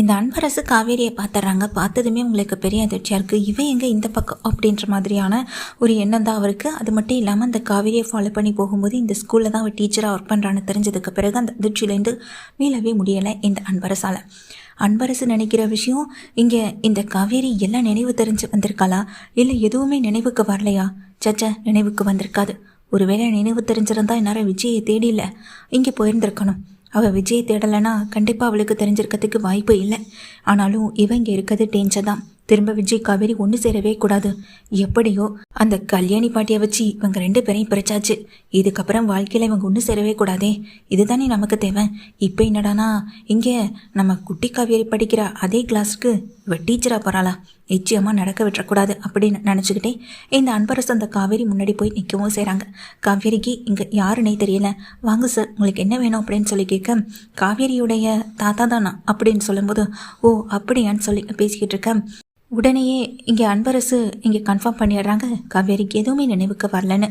இந்த அன்பரசு காவேரியை பார்த்துறாங்க பார்த்ததுமே உங்களுக்கு பெரிய அதிர்ச்சியாக இருக்குது இவன் எங்கே இந்த பக்கம்? அப்படின்ற மாதிரியான ஒரு எண்ணம் தான் அவருக்கு. அது மட்டும் இல்லாமல் அந்த காவேரியை ஃபாலோ பண்ணி போகும்போது இந்த ஸ்கூலில் தான் அவர் டீச்சராக ஒர்க் பண்ணுறான்னு தெரிஞ்சதுக்கு பிறகு அந்த அதிர்ச்சியிலேருந்து மீளவே முடியலை இந்த அன்பரசால். அன்பரசு நினைக்கிற விஷயம் இங்கே இந்த காவேரி எல்லாம் நினைவு தெரிஞ்சு வந்திருக்காளா? இல்லை எதுவுமே நினைவுக்கு வரலையா? சச்சா நினைவுக்கு வந்திருக்காது. ஒருவேளை நினைவு தெரிஞ்சிருந்தா என்னால் விஜயை தேடியில்லை இங்கே போயிருந்திருக்கணும். அவள் விஜய் தேடலைன்னா கண்டிப்பாக அவளுக்கு தெரிஞ்சிருக்கிறதுக்கு வாய்ப்பு இல்லை. ஆனாலும் இவன் இங்கே இருக்கிறது டேஞ்சர் தான் திரும்ப விஜய் காவேரி ஒன்று சேரவே கூடாது. எப்படியோ அந்த கல்யாணி பாட்டியை வச்சு இவங்க ரெண்டு பேரையும் பிரிச்சாச்சு. இதுக்கப்புறம் வாழ்க்கையில் இவங்க ஒன்று சேரவே கூடாதே. இதுதானே நமக்கு தேவை. இப்போ என்னடானா இங்கே நம்ம குட்டி காவேரி படிக்கிற அதே கிளாஸுக்கு இவ டீச்சராக போகிறாளா நிச்சயமாக நடக்க விட்டுறக்கூடாது அப்படின்னு நினச்சிக்கிட்டே இந்த அன்பரசு அந்த காவேரி முன்னாடி போய் நிற்கவும் செய்கிறாங்க காவேரிக்கு இங்கே யாருன்னே தெரியல. வாங்க சார் உங்களுக்கு என்ன வேணும்? அப்படின்னு சொல்லி கேட்க காவேரியுடைய தாத்தா தானா? அப்படின்னு சொல்லும்போது ஓ அப்படியான்னு சொல்லி பேசிக்கிட்டு இருக்கேன் உடனேயே இங்கே அன்பரசு இங்கே கன்ஃபார்ம் பண்ணிடுறாங்க. காவேரிக்கு எதுவுமே நினைவுக்கு வரலன்னு.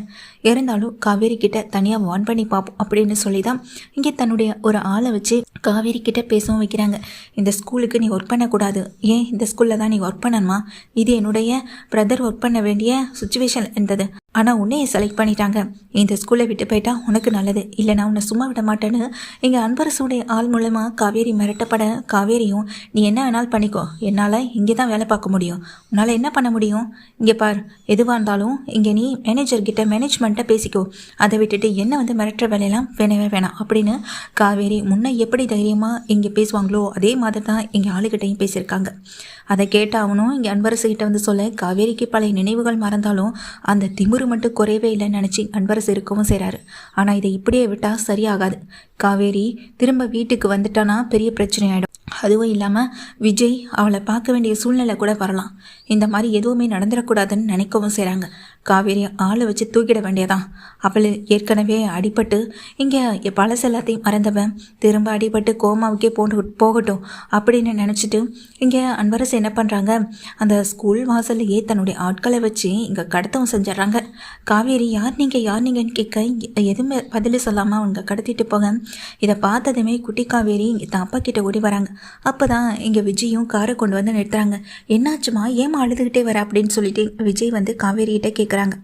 இருந்தாலும் காவேரி கிட்ட தனியாக வார்ன் பண்ணி பார்ப்போம் அப்படின்னு சொல்லி தான் இங்கே தன்னுடைய ஒரு ஆளை வச்சு காவேரி கிட்ட பேசவும் வைக்கிறாங்க. இந்த ஸ்கூலுக்கு நீ ஒர்க் பண்ணக்கூடாது. ஏன் இந்த ஸ்கூலில் தான் நீ ஒர்க் பண்ணணுமா? இது என்னுடைய பிரதர் ஒர்க் பண்ண வேண்டிய சுச்சுவேஷன் இருந்தது ஆனால் உன்னையை செலக்ட் பண்ணிட்டாங்க. இந்த ஸ்கூலை விட்டு போயிட்டா உனக்கு நல்லது. இல்லை நான் உன்னை சும்மா விட மாட்டேன்னு எங்கள் அன்பரசுடைய ஆள் மூலமாக காவேரி மிரட்டப்பட காவேரியும் நீ என்ன வேணாலும் பண்ணிக்கோ. என்னால் இங்கே தான் வேலை பார்க்க முடியும். உன்னால் என்ன பண்ண முடியும்? இங்கே பார் எதுவாக இருந்தாலும் இங்கே நீ மேனேஜர்கிட்ட மேனேஜ்மெண்ட்டை பேசிக்கோ. அதை விட்டுட்டு என்ன வந்து மிரட்டுற வேலையெல்லாம் வேணவே வேணாம் அப்படின்னு காவேரி முன்ன எப்படி தைரியமாக இங்கே பேசுவாங்களோ அதே மாதிரி தான் இங்கே ஆளுகிட்டையும் பேசியிருக்காங்க. அதை கேட்டாவனும் இங்கே அன்பரசுகிட்ட வந்து சொல்ல காவேரிக்கு பழைய நினைவுகள் மறந்தாலும் அந்த திமிரு மட்டும் குறையவே இல்லைன்னு நினச்சி அன்பரசு இருக்கவும் செய்கிறாரு ஆனால் இதை இப்படியே விட்டால் சரியாகாது. காவேரி திரும்ப வீட்டுக்கு வந்துட்டானா பெரிய பிரச்சனை ஆகிடும் அதுவும் இல்லாமல் விஜய் அவளை பார்க்க வேண்டிய சூழ்நிலை கூட வரலாம். இந்த மாதிரி எதுவுமே நடந்துடக்கூடாதுன்னு நினைக்கவும் செய்கிறாங்க காவேரி ஆளை வச்சு தூக்கிட வேண்டியதான். அவள் ஏற்கனவே அடிபட்டு இங்கே பழசு எல்லாத்தையும் மறந்தவன் திரும்ப அடிபட்டு கோமாவுக்கே போட்டு போகட்டும் அப்படின்னு நினச்சிட்டு இங்கே அன்பரசு என்ன பண்ணுறாங்க அந்த ஸ்கூல் வாசல்லையே தன்னுடைய ஆட்களை வச்சு இங்கே கடத்தவும் செஞ்சிட்றாங்க. காவேரி யார் நீங்கள் யார் நீங்கன்னு கேட்க எதுவுமே பதில் சொல்லாமல் அவங்க கடத்திட்டு போக இதை பார்த்ததுமே குட்டி காவேரி இங்கே தான் அப்பா கிட்ட ஓடி வராங்க. அப்போ தான் இங்கே விஜயும் காரை கொண்டு வந்து நிறுத்துறாங்க. என்னாச்சுமா? ஏமா அழுதுகிட்டே வர? அப்படின்னு சொல்லிட்டு விஜய் வந்து காவேரிகிட்ட கேட்குறாங்க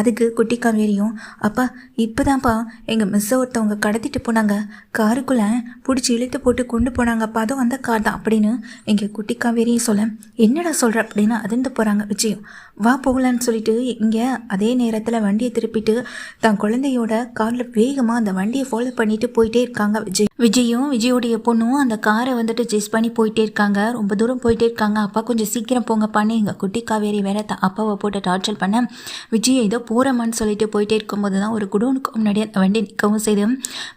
அதுக்கு குட்டி காவேரியும் அப்பா இப்போதான்ப்பா எங்கள் மிஸ்ஸை ஒருத்தவங்க கடத்திட்டு போனாங்க. காருக்குள்ளே பிடிச்சி இழுத்து போட்டு கொண்டு போனாங்கப்பா அதுவும் அந்த கார் தான். அப்படின்னு இங்கே குட்டி காவேரியும் சொல்ல என்னடா சொல்கிற அப்படின்னு அதிர்ந்து போகிறாங்க விஜயும். வா போகலான்னு சொல்லிட்டு இங்கே அதே நேரத்தில் வண்டியை திருப்பிட்டு தன் குழந்தையோட காரில் வேகமாக அந்த வண்டியை ஃபாலோ பண்ணிட்டு போயிட்டே இருக்காங்க விஜய். விஜயும் விஜயோடைய பொண்ணும் அந்த காரை வந்துட்டு ஜெஸ் பண்ணி போயிட்டே இருக்காங்க. ரொம்ப தூரம் போயிட்டே இருக்காங்க. அப்பா கொஞ்சம் சீக்கிரம் போங்கப்பான்னு எங்கள் குட்டி காவேரி வேற த அப்பாவை போட்டு டார்ச்சர் பண்ண. விஜய் ஏதோ போகிறமான்னு சொல்லிட்டு போயிட்டே இருக்கும்போது தான் ஒரு குடோனுக்கு முன்னாடி அந்த வண்டி நிற்கவும் செய்து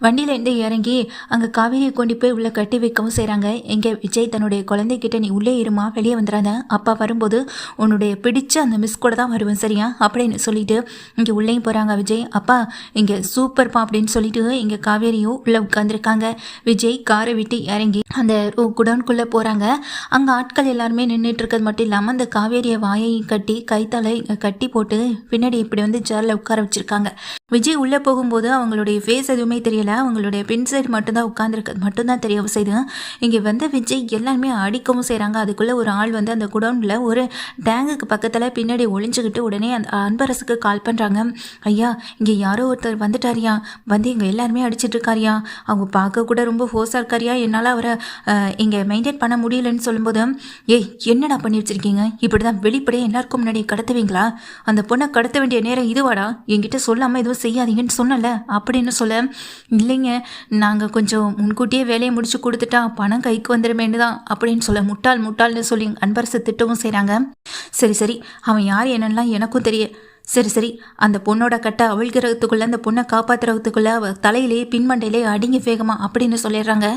வண்டியிலேருந்து இறங்கி அங்கே காவேரியை கொண்டு போய் உள்ளே கட்டி வைக்கவும் செய்கிறாங்க எங்கே விஜய் தன்னுடைய குழந்தைகிட்ட நீ உள்ளே இருமா வெளியே வந்துடாத அப்பா வரும்போது உன்னுடைய பிடிச்ச அந்த மிஸ் கூட தான் வருவேன் சரியா? அப்படின்னு சொல்லிட்டு இங்கே உள்ளேயும் போகிறாங்க விஜய். அப்பா இங்கே சூப்பர்ப்பா அப்படின்னு சொல்லிட்டு இங்கே காவேரியும் உள்ளே உட்காந்துருக்காங்க விஜய் காரை விட்டு இறங்கி அந்த குடோனுக்குள்ளே போகிறாங்க அங்கே ஆட்கள் எல்லாருமே நின்றுட்டு இருக்கிறது மட்டும் இல்லாமல் அந்த காவேரியை வாயை கட்டி கைத்தலை கட்டி போட்டு பின்னாடி இப்படி வந்து சேரில் உட்கார வச்சுருக்காங்க. விஜய் உள்ளே போகும்போது அவங்களுடைய ஃபேஸ் எதுவுமே தெரியல. அவங்களுடைய பின் சைடு மட்டும்தான் உட்காந்துருக்கிறது மட்டும்தான் தெரியவும் செய்து இங்கே வந்து விஜய் எல்லாருமே அடிக்கவும் செய்கிறாங்க அதுக்குள்ளே ஒரு ஆள் வந்து அந்த குடோனில் ஒரு டேங்குக்கு பக்கத்தில் பின்னாடி ஒளிஞ்சுக்கிட்டு உடனே அந்த அன்பரசுக்கு கால் பண்ணுறாங்க ஐயா இங்கே யாரோ ஒருத்தர் வந்துட்டாரியா வந்து இங்கே எல்லாருமே அடிச்சிட்டு இருக்காரியா அவங்க பார்க்க கூட ரொம்ப ஃபோர்ஸாக இருக்காரியா என்னால் அவரை இங்கே மெயின்டைன் பண்ண முடியலன்னு சொல்லும்போது ஏய் என்னடா பண்ணி வச்சிருக்கீங்க? இப்படி தான் வெளிப்படையாக எல்லாருக்கும் முன்னாடி கடத்துவீங்களா? அந்த பொண்ணை கடத்த வேண்டிய நேரம் இதுவாடா? என்கிட்ட சொல்லாமல் எதுவும் செய்யாதீங்கன்னு சொன்னல அப்படின்னு சொல்ல இல்லைங்க நாங்கள் கொஞ்சம் முன்கூட்டியே வேலையை முடிச்சு கொடுத்துட்டா பணம் கைக்கு வந்துடுமேனு தான் அப்படின்னு சொல்ல முட்டாள் முட்டாள்னு சொல்லி அன்பரசு திட்டவும் செய்கிறாங்க சரி சரி அவன் யார் என்னெல்லாம் எனக்கும் தெரிய சரி சரி. அந்த பொண்ணோட கட்டை அவிழ்கிறதுக்குள்ள அந்த பொண்ணை காப்பாற்றுறதுக்குள்ளே அவள் தலையிலே பின்மண்டையிலே அடிங்கி வேகமா அப்படின்னு சொல்லிடுறாங்க.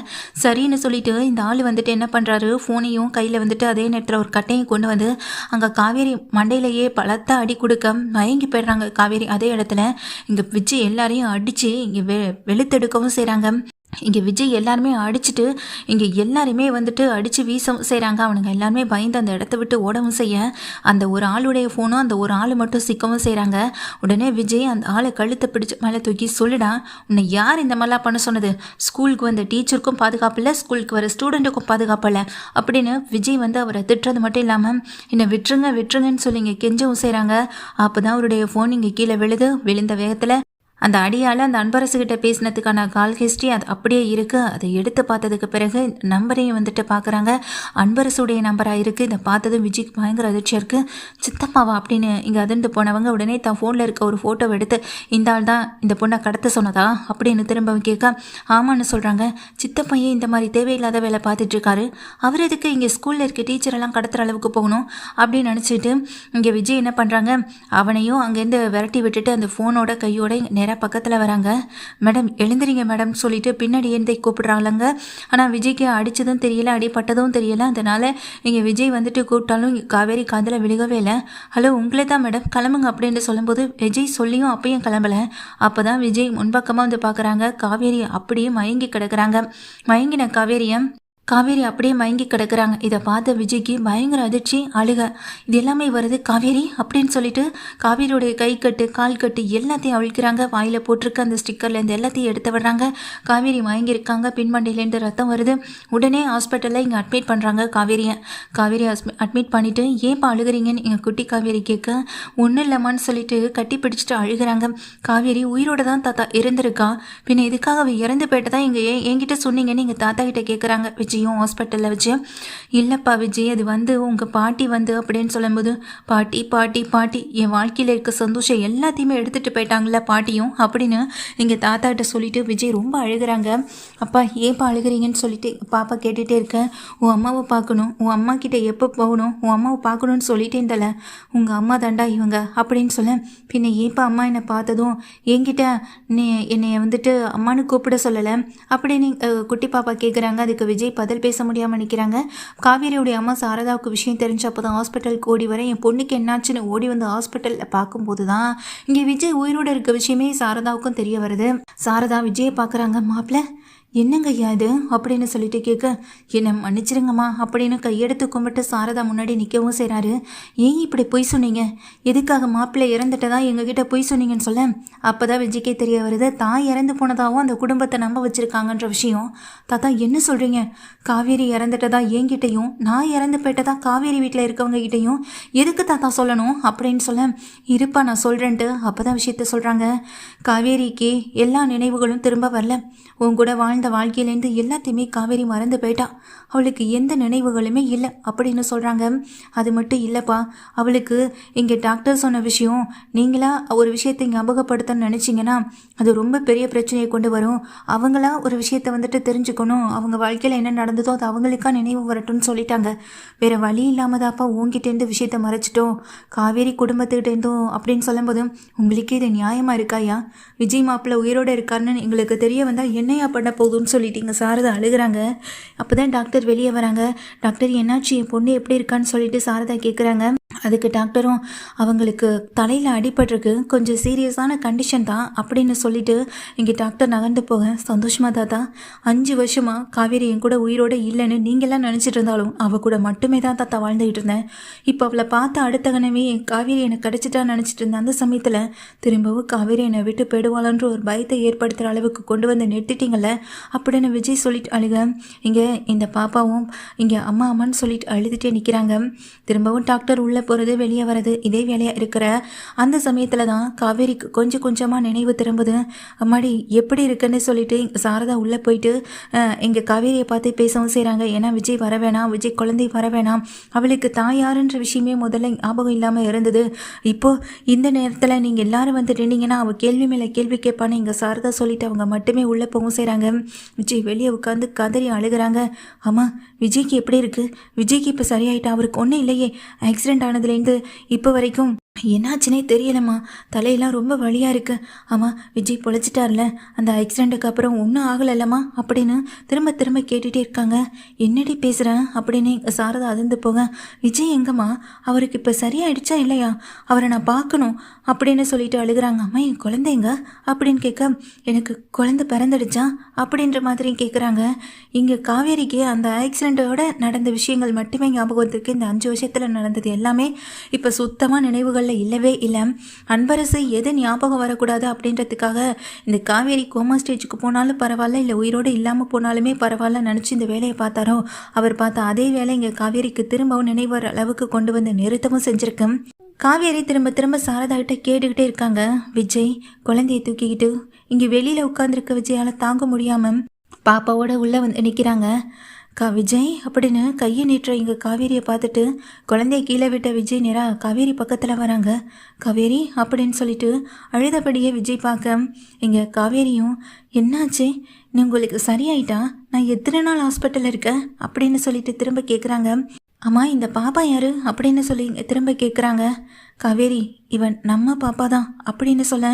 சரின்னு சொல்லிட்டு இந்த ஆள் வந்துட்டு என்ன பண்ணுறாரு ஃபோனையும் கையில் வந்துட்டு அதே நேரத்தில் ஒரு கட்டையும் கொண்டு வந்து அங்கே காவேரி மண்டையிலேயே பலத்த அடி கொடுக்க மயங்கி போயிடுறாங்க காவேரி. அதே இடத்துல இங்கே வச்சு எல்லாரையும் அடித்து இங்கே வெ வெளுத்தெடுக்கவும் செய்கிறாங்க இங்கே விஜய் எல்லாருமே அடிச்சுட்டு இங்கே எல்லாருமே வந்துட்டு அடித்து வீசவும் செய்கிறாங்க அவனுங்க எல்லாருமே பயந்து அந்த இடத்த விட்டு ஓடவும் செய்ய அந்த ஒரு ஆளுடைய ஃபோனும் அந்த ஒரு ஆள் மட்டும் சிக்கவும் செய்கிறாங்க உடனே விஜய் அந்த ஆளை கழுத்தை பிடிச்சி மேலே தூக்கி சொல்லிடா உன்னை யார் இந்த மாதிரிலாம் பண்ண சொன்னது? ஸ்கூலுக்கு வந்த டீச்சருக்கும் பாதுகாப்பு இல்லை ஸ்கூலுக்கு வர ஸ்டூடெண்ட்டுக்கும் பாதுகாப்பு இல்லை. அப்படின்னு விஜய் வந்து அவரை திட்டுறது மட்டும் இல்லாமல் என்னை விட்டுருங்க விட்டுருங்கன்னு சொல்லி இங்கே கெஞ்சவும் செய்கிறாங்க அப்போ தான் அவருடைய ஃபோன் இங்கே கீழே விழுது. விழுந்த வேகத்தில் அந்த அடியால் அந்த அன்பரசுகிட்ட பேசினதுக்கான கால் ஹிஸ்ட்ரி அது அப்படியே இருக்குது அதை எடுத்து பார்த்ததுக்கு பிறகு நம்பரையும் வந்துட்டு பார்க்குறாங்க. அன்பரசுடைய நம்பராக இருக்குது இதை பார்த்ததும் விஜய்க்கு பயங்கர அதிர்ச்சியாக இருக்குது சித்தப்பாவா அப்படின்னு இங்கே அதிர்ந்து போனவங்க உடனே தான் ஃபோனில் இருக்க ஒரு ஃபோட்டோ எடுத்து இந்த ஆள் தான் இந்த பொண்ணை கடத்த சொன்னதா? அப்படின்னு திரும்ப கேட்க ஆமான்னு சொல்கிறாங்க சித்தப்பையே இந்த மாதிரி தேவையில்லாத வேலை பார்த்துட்ருக்காரு அவர் எதுக்கு இங்கே ஸ்கூலில் இருக்க டீச்சரெல்லாம் கடத்துகிற அளவுக்கு போகணும்? அப்படின்னு நினச்சிட்டு இங்கே விஜய் என்ன பண்ணுறாங்க அவனையும் அங்கேருந்து விரட்டி விட்டுட்டு அந்த ஃபோனோட கையோட நேராக பக்கத்தில் வராங்க. மேடம் எழுந்திரிங்க மேடம் சொல்லிட்டு பின்னாடி எழுந்தை கூப்பிடுறாங்களங்க ஆனால் விஜய்க்கு அடித்ததும் தெரியல அடிப்பட்டதும் தெரியல. அதனால் இங்கே விஜய் வந்துட்டு கூப்பிட்டாலும் காவேரி காதில் விழுகவே இல்லை. ஹலோ உங்களே தான் மேடம். கிளம்புங்க அப்படின்னு சொல்லும்போது விஜய் சொல்லியும் அப்பயும் கிளம்பல. அப்போ தான் விஜய் முன்பக்கமாக வந்து பார்க்குறாங்க காவேரி அப்படியே மயங்கி கிடக்குறாங்க. மயங்கின காவேரியை காவேரி அப்படியே மயங்கி கிடக்குறாங்க. இதை பார்த்த விஜய்க்கு பயங்கர அதிர்ச்சி அழுக. இது எல்லாமே வருது காவேரி அப்படின்னு சொல்லிட்டு காவேரியோடைய கை கட்டு கால் கட்டு எல்லாத்தையும் அழிக்கிறாங்க வாயில் போட்டிருக்க அந்த ஸ்டிக்கர்லேருந்து எல்லாத்தையும் எடுத்து விடுறாங்க. காவேரி மயங்கியிருக்காங்க. பின்மண்டையிலேருந்து ரத்தம் வருது. உடனே ஹாஸ்பிட்டலில் இங்கே அட்மிட் பண்ணுறாங்க காவேரியை. காவேரி அட்மிட் பண்ணிவிட்டு ஏன்ப்பா அழுகுறீங்கன்னு எங்கள் குட்டி காவேரி கேட்க ஒன்றும் இல்லைம்மான்னு சொல்லிட்டு கட்டி பிடிச்சிட்டு அழுகுறாங்க. காவேரி உயிரோட தான் தாத்தா இருந்திருக்கா பின்ன இதுக்காக இறந்து போயிட்டு தான் இங்கே ஏன் என்கிட்ட சொன்னீங்கன்னு எங்கள் தாத்தா கிட்ட கேட்குறாங்க விஜய். விஜயும் ஹாஸ்பிட்டலில் வச்சு இல்லைப்பா விஜய் அது வந்து உங்கள் பாட்டி வந்து அப்படின்னு சொல்லும்போது பாட்டி பாட்டி பாட்டி என் வாழ்க்கையில் இருக்க சந்தோஷம் எல்லாத்தையுமே எடுத்துகிட்டு போயிட்டாங்களே பாட்டியும்? அப்படின்னு எங்கள் தாத்தாகிட்ட சொல்லிட்டு விஜய் ரொம்ப அழுகுறாங்க. அப்பா ஏன்ப்பா அழுகுறீங்கன்னு சொல்லிட்டு பாப்பா கேட்டுகிட்டே இருக்கேன் உன் அம்மாவை பார்க்கணும். உன் அம்மா கிட்ட எப்போ போகணும்? உன் அம்மாவை பார்க்கணும்னு சொல்லிட்டே இருந்தல. உங்கள் அம்மா தாண்டா இவங்க. அப்படின்னு சொல்ல பின்ன ஏன்ப்பா அம்மா என்னை பார்த்ததும் என்கிட்ட நீ என்னை வந்துட்டு அம்மானு கூப்பிட சொல்லலை? அப்படின்னு குட்டி பாப்பா கேட்குறாங்க அதுக்கு விஜய் பார்த்து பதில் பேச முடியாமல் நிற்கிறாங்க காவேரியுடைய அம்மா சாரதாவுக்கு விஷயம் தெரிஞ்சப்போ தான் ஹாஸ்பிட்டலுக்கு ஓடி வர என் பொண்ணுக்கு என்னாச்சுன்னு ஓடி வந்து ஹாஸ்பிட்டலில் பார்க்கும்போது தான் இங்கே விஜய் உயிரோடு இருக்க விஷயமே சாரதாவுக்கும் தெரிய வருது. சாரதா விஜயை பார்க்குறாங்க மாப்பிள்ள என்னங்க ஐயா இது? அப்படின்னு சொல்லிட்டு கேட்க என்னை மன்னிச்சிருங்கம்மா அப்படின்னு கையெடுத்து கும்பிட்டு சாரதா முன்னாடி நிற்கவும் செய்கிறாரு ஏன் இப்படி பொய் சொன்னீங்க? எதுக்காக மாப்பிள்ளை இறந்துட்டதா எங்ககிட்ட பொய் சொன்னீங்கன்னு சொல்ல? அப்போ தான் விஜய்க்கே தெரிய வருது தான் இறந்து போனதாகவும் அந்த குடும்பத்தை நம்ப வச்சுருக்காங்கன்ற விஷயம். தாத்தா என்ன சொல்கிறீங்க காவேரி இறந்துட்டதா என்கிட்டையும் நான் இறந்து போயிட்டதா காவேரி வீட்டில் இருக்கவங்க கிட்டேயும்? எதுக்கு தாத்தா சொல்லணும்? அப்படின்னு சொல்ல இருப்பா நான் சொல்கிறேன்ட்டு அப்போ தான் விஷயத்த சொல்கிறாங்க காவேரிக்கு எல்லா நினைவுகளும் திரும்ப வரல. உன் கூட வாழ்ந்த வாழ்க்கையிலேருந்து எல்லாத்தையுமே காவேரி மறந்து போயிட்டா. அவளுக்கு எந்த நினைவுகளுமே இல்லை அப்படின்னு சொல்கிறாங்க அது மட்டும் இல்லைப்பா அவளுக்கு இங்கே டாக்டர் சொன்ன விஷயம் நீங்களா ஒரு விஷயத்தை ஞாபகப்படுத்தணும்னு நினச்சிங்கன்னா அது ரொம்ப பெரிய பிரச்சனையை கொண்டு வரும். அவங்களா ஒரு விஷயத்தை வந்துட்டு தெரிஞ்சுக்கணும். அவங்க வாழ்க்கையில் என்ன நடந்ததோ அது அவங்களுக்கா நினைவு வரட்டும்னு சொல்லிட்டாங்க. வேற வழி இல்லாமல் தாப்பா உங்ககிட்டேருந்து விஷயத்த மறைச்சிட்டோம். காவேரி குடும்பத்துக்கிட்டேருந்தோம் அப்படின்னு சொல்லும்போது உங்களுக்கு இது நியாயமாக இருக்காயா விஜய் மாப்பிள்ள உயிரோடு இருக்காருன்னு எங்களுக்கு தெரிய வந்தால் என்னையா பண்ண போகுதுன்னு சொல்லிட்டீங்க. சாரதா அழுகுறாங்க. அப்போ தான் டாக்டர் வெளியே வராங்க. டாக்டர் என்னாச்சு? என் பொண்ணு எப்படி இருக்கான்னு சொல்லிட்டு சாரதா கேட்குறாங்க அதுக்கு டாக்டரும் அவங்களுக்கு தலையில் அடிபட்டிருக்கு. கொஞ்சம் சீரியஸான கண்டிஷன் தான் அப்படின்னு சொல்லிட்டு இங்கே டாக்டர் நகர்ந்து போக சந்தோஷமா தாத்தா. அஞ்சு வருஷமாக காவேரி என் கூட உயிரோட இல்லைன்னு நீங்களாம் நினச்சிட்டு இருந்தாலும் அவள் கூட மட்டுமே தான் தாத்தா வாழ்ந்துகிட்டு இருந்தேன். இப்போ அவளை பார்த்த அடுத்த கணமே என் காவேரி எனக்கு கிடச்சிட்டா நினச்சிட்டு இருந்தேன் அந்த சமயத்தில் திரும்பவும் காவேரி என்னை விட்டு போயிடுவாளன்ற ஒரு பயத்தை ஏற்படுத்துகிற அளவுக்கு கொண்டு வந்து நிறுத்திட்டீங்கள அப்படின்னு விஜய் சொல்லிட்டு அழுக. இங்கே இந்த பாப்பாவும் இங்கே அம்மா அம்மான்னு சொல்லிட்டு அழுதுகிட்டே நிற்கிறாங்க திரும்பவும் டாக்டர் உள்ளே போகிறது வெளியே வர்றது இதே வேலையாக இருக்கிற அந்த சமயத்தில் தான் காவேரிக்கு கொஞ்சம் கொஞ்சமாக நினைவு திரும்புது. அம்மாடி எப்படி இருக்குன்னு சொல்லிட்டு சாரதா உள்ளே போயிட்டு எங்கள் காவேரியை பார்த்து பேசவும் செய்கிறாங்க ஏன்னா விஜய் வர வேணாம் விஜய் குழந்தை வர வேணாம். அவளுக்கு தாயாருன்ற விஷயமே முதல்ல ஞாபகம் இல்லாமல் இருந்தது. இப்போது இந்த நேரத்தில் நீங்கள் எல்லாரும் வந்து நின்னீங்கன்னா அவள் கேள்வி மேலே கேள்வி கேட்பான்னு இங்கே சாரதா சொல்லிட்டு அவங்க மட்டுமே உள்ளே போகவும் செய்கிறாங்க விஜய் வெளியே உட்காந்து கதறி அழுகிறாங்க. ஆமாம் விஜய்க்கு எப்படி இருக்குது விஜய்க்கு இப்போ சரியாயிட்டா? அவருக்கு ஒன்றும் இல்லையே. ஆக்சிடென்ட் ஆனதுலேருந்து இப்போ வரைக்கும் என்னாச்சுனே தெரியலம்மா. தலையெல்லாம் ரொம்ப வலியாக இருக்கு. ஆமாம் விஜய் பொழைச்சிட்டார்ல. அந்த ஆக்சிடெண்ட்டுக்கு அப்புறம் ஒன்றும் ஆகலைல்லம்மா அப்படின்னு திரும்ப திரும்ப கேட்டுகிட்டே இருக்காங்க. என்னடி பேசுகிறேன் அப்படின்னு எங்கள் சாரதா அதிர்ந்து போக விஜய் எங்கம்மா? அவருக்கு இப்போ சரியாயிடுச்சா இல்லையா? அவரை நான் பார்க்கணும் அப்படின்னு சொல்லிட்டு அழுகிறாங்க. அம்மா என் குழந்தைங்க? அப்படின்னு கேட்க எனக்கு குழந்தை பிறந்துடுச்சா? அப்படின்ற மாதிரி கேட்குறாங்க. இங்கே காவேரிக்கு அந்த ஆக்சிடெண்ட்டோட நடந்த விஷயங்கள் மட்டுமே ஞாபகம் வந்திருக்கு. இந்த அஞ்சு வருஷத்தில் நடந்தது எல்லாமே இப்போ சுத்தமாக நினைவுகள் நினைவுகளில் இல்லவே இல்லை. அன்பரசு எது ஞாபகம் வரக்கூடாது அப்படின்றதுக்காக இந்த காவேரி கோமா ஸ்டேஜுக்கு போனாலும் பரவாயில்ல இல்லை உயிரோடு இல்லாமல் போனாலுமே பரவாயில்ல நினச்சி இந்த வேலையை பார்த்தாரோ? அவர் பார்த்த அதே வேலை இங்கே காவேரிக்கு திரும்பவும் நினைவர் அளவுக்கு கொண்டு வந்து நிறுத்தவும் செஞ்சிருக்கு. காவேரி திரும்ப திரும்ப சாரதாகிட்ட கேட்டுக்கிட்டே இருக்காங்க. விஜய் குழந்தையை தூக்கிக்கிட்டு இங்கே வெளியில் உட்காந்துருக்க விஜயால் தாங்க முடியாமல் பாப்பாவோட உள்ளே வந்து நிற்கிறாங்க கா விஜய் அப்படின்னு கையை நீட்டுற இங்கே காவேரியை பார்த்துட்டு குழந்தைய கீழே விட்ட விஜய் நேரா காவேரி பக்கத்தில் வராங்க. காவேரி அப்படின்னு சொல்லிட்டு அழுதபடியே விஜய் பார்க்க இங்கே காவேரியும் என்னாச்சு? நீ உங்களுக்கு சரியாயிட்டா? நான் எத்தனை நாள் ஹாஸ்பிட்டலில் இருக்கேன் அப்படின்னு சொல்லிட்டு திரும்ப கேட்குறாங்க அம்மா இந்த பாப்பா யாரு? அப்படின்னு சொல்லி திரும்ப கேட்குறாங்க காவேரி இவன் நம்ம பாப்பா தான் அப்படின்னு சொல்ல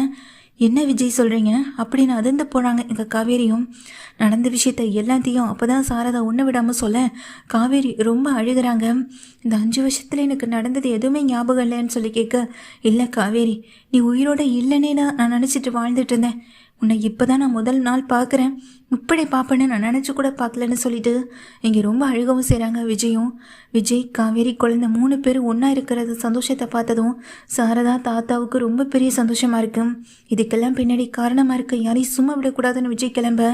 என்ன விஜய் சொல்கிறீங்க அப்படின்னு அதிர்ந்து போகிறாங்க எங்கள் காவேரியும். நடந்த விஷயத்த எல்லாத்தையும் அப்போ தான் சாரதா ஒன்று விடாமல் சொல்ல. காவேரி ரொம்ப அழுகிறாங்க. இந்த அஞ்சு வருஷத்தில் எனக்கு நடந்தது எதுவுமே ஞாபகம் இல்லைன்னு சொல்லி கேட்க இல்லை காவேரி நீ உயிரோட இல்லைன்னே தான் நான் நினச்சிட்டு வாழ்ந்துட்டு இருந்தேன். உன்னை இப்போ தான் நான் முதல் நாள் பார்க்குறேன். இப்படி பார்ப்பேன்னு நான் நினச்சி கூட பார்க்கலன்னு சொல்லிட்டு இங்கே ரொம்ப அழுகவும் செய்கிறாங்க விஜயும். விஜய் காவேரி குழந்தை மூணு பேர் ஒன்றா இருக்கிறது சந்தோஷத்தை பார்த்ததும் சாரதா தாத்தாவுக்கு ரொம்ப பெரிய சந்தோஷமாக இருக்கும் இதுக்கெல்லாம் பின்னாடி காரணமாக இருக்க யாரையும் சும்மா விடக்கூடாதுன்னு விஜய் கிளம்ப.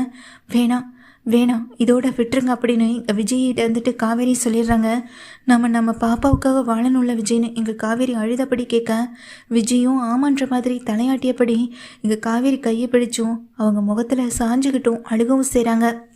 வேணாம் வேணாம் இதோட விட்டுருங்க அப்படின்னு எங்கள் விஜய்கிட்ட வந்துட்டு காவேரி சொல்லிடுறாங்க. நம்ம நம்ம பாப்பாவுக்காக வாழணுள்ள விஜய்னு. எங்கள் காவேரி அழுதபடி கேட்க விஜயும் ஆமான்ற மாதிரி தலையாட்டியபடி எங்கள் காவேரி கையை பிடிச்சும் அவங்க முகத்தில் சாஞ்சுக்கிட்டும் அழுகவும் செய்கிறாங்க